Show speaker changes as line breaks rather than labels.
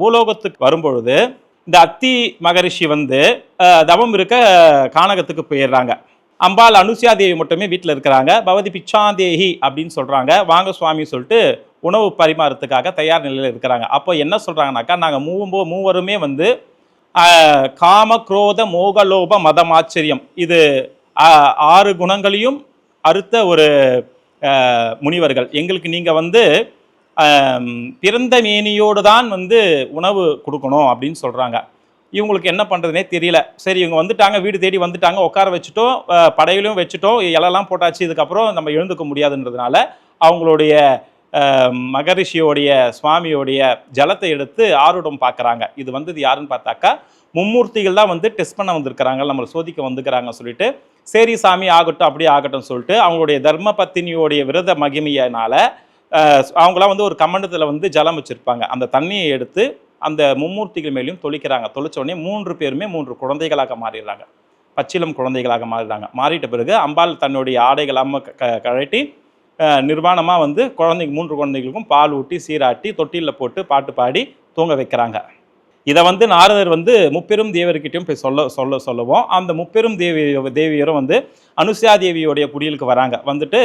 பூலோகத்துக்கு வரும்பொழுது இந்த அத்தி மகரிஷி வந்து தவம் இருக்க கானகத்துக்கு போயிடுறாங்க. அம்பாள் அனுசியா தேவி மட்டுமே வீட்டில் இருக்கிறாங்க. பவதி பிச்சாந்தேகி அப்படின்னு சொல்கிறாங்க வாங்க சுவாமி சொல்லிட்டு உணவு பரிமாறத்துக்காக தயார் நிலையில் இருக்கிறாங்க. அப்போ என்ன சொல்கிறாங்கனாக்கா நாங்கள் மூவம்போ மூவருமே வந்து காம குரோத மோகலோப மதம் ஆச்சரியம் இது ஆறு குணங்களையும் அறுத்த ஒரு முனிவர்கள். எங்களுக்கு நீங்கள் வந்து பிறந்த மேனியோடு தான் வந்து உணவு கொடுக்கணும் அப்படின்னு சொல்கிறாங்க இவங்களுக்கு என்ன பண்ணுறதுனே தெரியல. சரி இவங்க வந்துட்டாங்க வீடு தேடி வந்துட்டாங்க உட்கார வச்சுட்டோம் படையிலையும் படையிலும் வச்சுட்டோம் இலெல்லாம் போட்டாச்சு இதுக்கப்புறம் நம்ம எழுந்துக்க முடியாதுன்றதுனால அவங்களுடைய மகரிஷியோடைய சுவாமியோடைய ஜலத்தை எடுத்து ஆரோடம் பார்க்குறாங்க. இது வந்தது யாருன்னு பார்த்தாக்கா மும்மூர்த்திகள் தான் வந்து டெஸ்ட் பண்ண வந்திருக்கிறாங்க நம்மளை சோதிக்க வந்துக்கிறாங்க சொல்லிட்டு சரி சாமி ஆகட்டும் அப்படியே ஆகட்டும் சொல்லிட்டு அவங்களுடைய தர்ம பத்தினியோடைய விரத மகிமையினால் அவங்களாம் வந்து ஒரு கமண்டத்தில் வந்து ஜலம் வச்சுருப்பாங்க. அந்த தண்ணியை எடுத்து அந்த மும்மூர்த்திகள் மேலேயும் தொளிக்கிறாங்க. தொளிச்ச உடனே மூன்று பேருமே மூன்று குழந்தைகளாக மாறிடுறாங்க. பச்சிலம் குழந்தைகளாக மாறிடுறாங்க. மாறிட்ட பிறகு அம்பாள் தன்னுடைய ஆடைகளாம க கழட்டி நிர்வாணமாக வந்து குழந்தைங்க மூன்று குழந்தைகளுக்கும் பால் ஊட்டி சீராட்டி தொட்டிலில் போட்டு பாட்டு பாடி தூங்க வைக்கிறாங்க. இதை வந்து நாரதர் வந்து முப்பெரும் தேவர்கிட்டையும் போய் சொல்ல சொல்ல சொல்லுவோம். அந்த முப்பெரும் தேவி தேவியரும் வந்து அனுசியா தேவியோடைய குடியலுக்கு வராங்க. வந்துட்டு